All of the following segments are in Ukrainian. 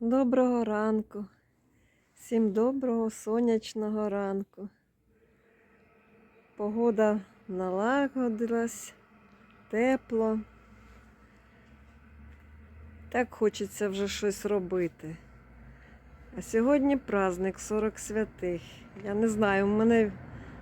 Доброго ранку. Всім доброго сонячного ранку. Погода налагодилась, тепло. Так хочеться вже щось робити. А сьогодні праздник 40 святих. Я не знаю, в мене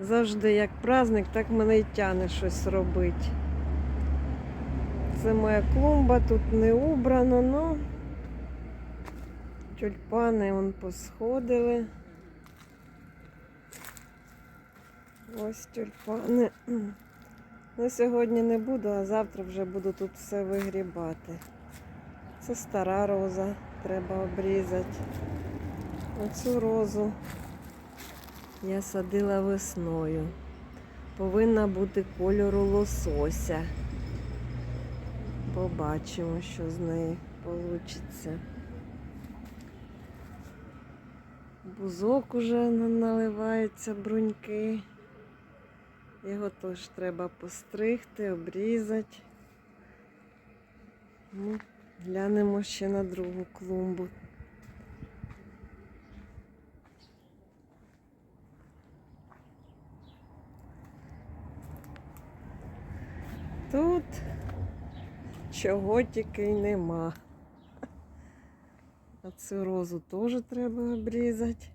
завжди як праздник, так мене і тяне щось робити. Це моя клумба, тут не убрано, ну. Тюльпани вон посходили. Ось тюльпани. Ну, сьогодні не буду, а завтра вже буду тут все вигрібати. Це стара роза, треба обрізати. Оцю розу я садила весною. Повинна бути кольору лосося. Побачимо, що з неї вийде. Бузок уже на- наливаються бруньки. Його теж треба постригти, обрізати. Ну, глянемо ще на другу клумбу. Тут чого тільки й нема. Цю розу теж треба обрізати.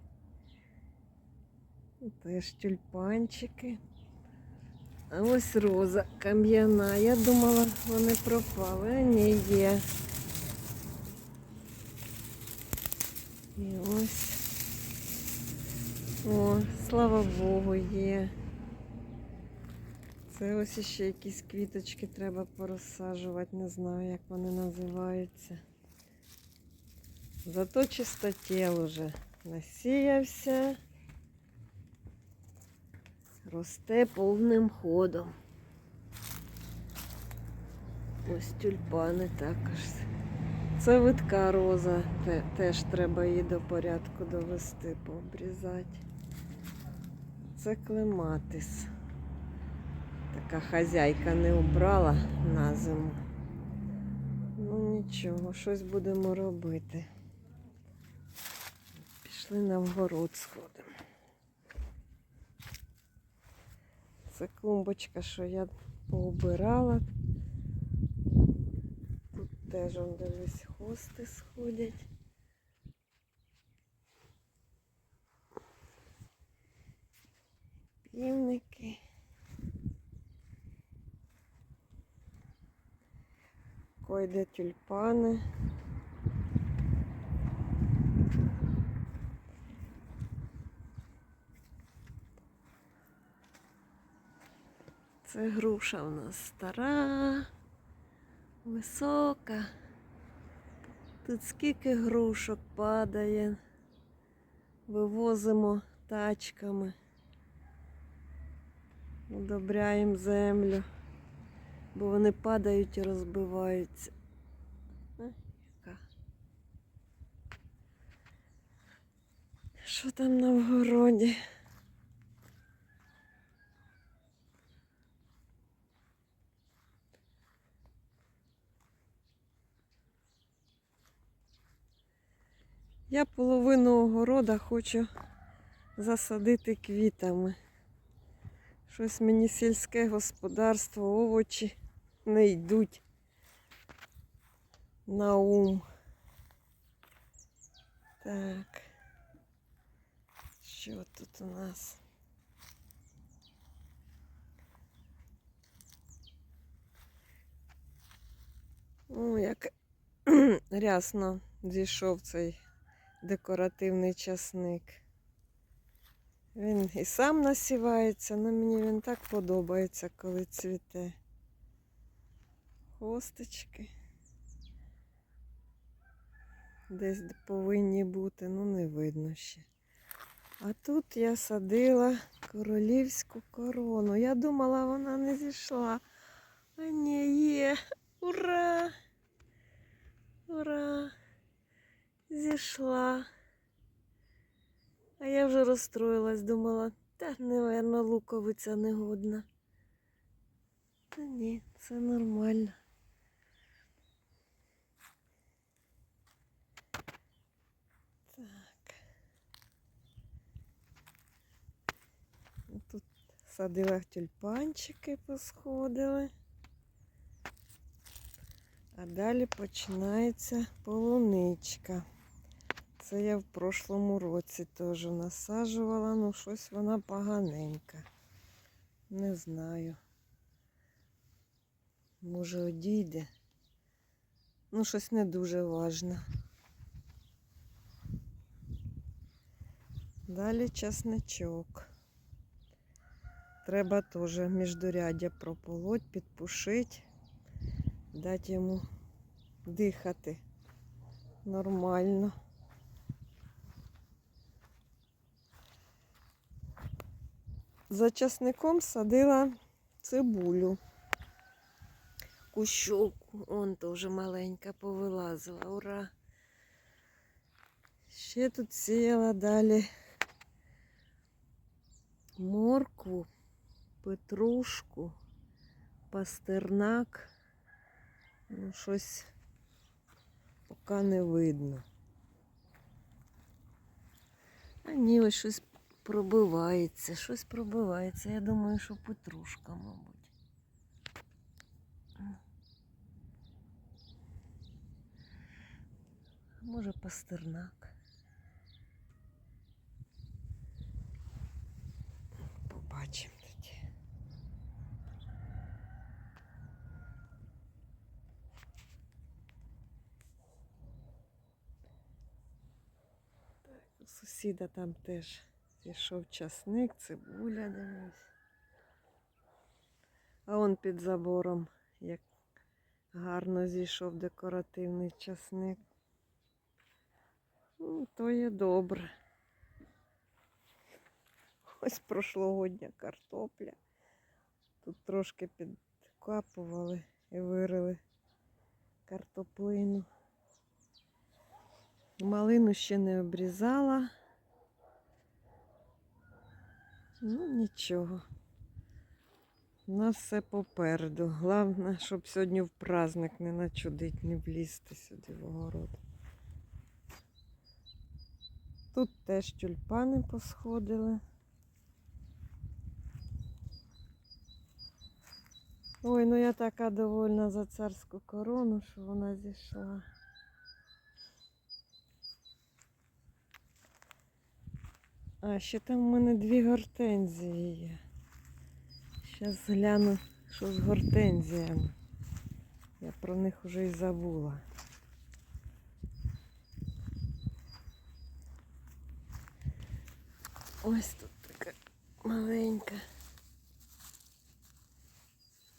Теж тюльпанчики. А ось роза кам'яна. Я думала, вони пропали, а ні, є. І ось. О, слава Богу, є. Це ось ще якісь квіточки треба порозсаджувати, не знаю, як вони називаються. Зато чистотіл уже насіявся. Росте повним ходом. Ось тюльпани також. Це витка роза, теж треба її до порядку довести, пообрізати. Це клематис. Така хазяйка не убрала на зиму. Ну нічого, щось будемо робити. Пішли на вгород сходимо. Це клумбочка, що я поубирала. Тут теж он дивись, хости сходять. Півники. Койде тюльпани. Це груша у нас стара, висока. Тут скільки грушок падає. Вивозимо тачками. Удобряємо землю, бо вони падають і розбиваються. Що там на вгороді? Я половину огорода хочу засадити квітами. Щось мені сільське господарство, овочі не йдуть на ум. Так. Що тут у нас? О, як рясно зійшов цей декоративний часник. Він і сам насівається, але мені він так подобається, коли цвіте. Хосточки. Десь повинні бути, ну не видно ще. А тут я садила королівську корону. Я думала, вона не зійшла. А ні, є. Ура! Ура! Зійшла. А я вже розстроїлась, думала, та, напевно, луковиця негодна. Та ні, це нормально. Так. Тут садила тюльпанчики, посходили. А далі починається полуничка. Це я в прошлому році теж насаджувала, ну щось вона поганенька. Не знаю. Може одійде. Ну, щось не дуже важне. Далі часничок. Треба теж міждуряддя прополоть, підпушити, дати йому дихати нормально. За часником садила цибулю. Кущовку, он теж маленька повилазила, ура. Ще тут сіяла далі моркву, петрушку, пастернак. Ну, щось поки не видно. А ні, ось щось пробивається, щось пробивається. Я думаю, що петрушка, мабуть. Може пастернак. Побачимо тоді. Сусіда там теж зійшов часник, цибуля дивись. А он під забором, як гарно зійшов декоративний часник. Ну, то є добре. Ось прошлогодня картопля. Тут трошки підкапували і вирили картоплину. Малину ще не обрізала. Ну, нічого. У нас все попереду. Головне, щоб сьогодні в праздник не начудить, не влізти сюди в огород. Тут теж тюльпани посходили. Ой, ну я така довольна за царську корону, що вона зійшла. А, ще там в мене дві гортензії є. Зараз гляну, що з гортензіями. Я про них вже і забула. Ось тут така маленька.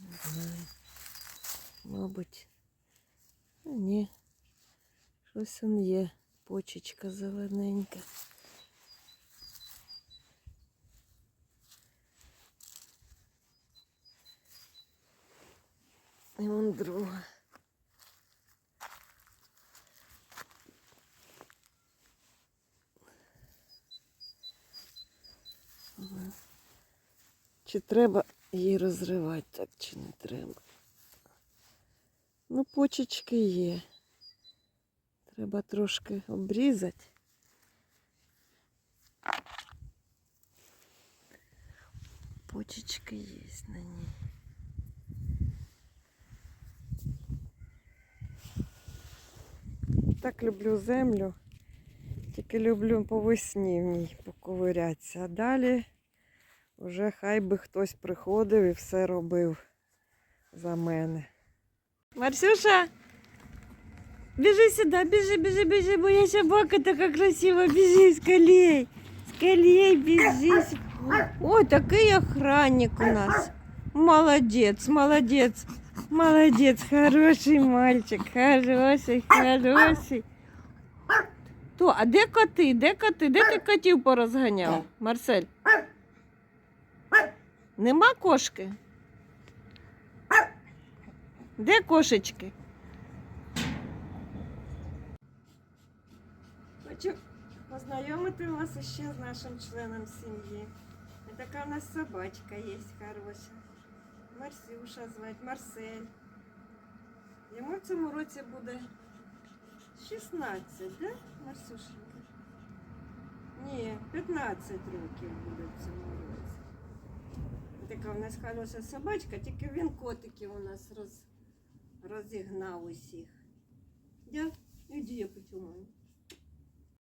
Не знаю. Мабуть. А ні. Щось он є. Почечка зелененька. І вон друга. Чи треба її розривати так, чи не треба? Ну, почечки є. Треба трошки обрізати. Почечки є на ній. Так люблю землю. Тільки люблю по весні в ній поковирятися. А далі вже хай би хтось приходив і все робив за мене. Марсюша, біжи сюди, біжи, біжи, біжи, моя собака така красива, біжи, скалей. Скалей, біжи. Ой, такий охранник у нас. Молодець, молодець. Молодець, хороший мальчик, хороший, хороший. То, а де коти? Де коти? Де ти котів порозганяв, Марсель? Нема кошки? Де кошечки? Хочу познайомити вас ще з нашим членом сім'ї. Така у нас собачка є хороша. Марсюша звать, Марсель. Йому в цьому році буде 16, да, Марсюшенька? Ні, 15 років буде в цьому році. Така в нас хороша собачка, тільки він котиків у нас роз, розігнав усіх. Я, іди я потягну.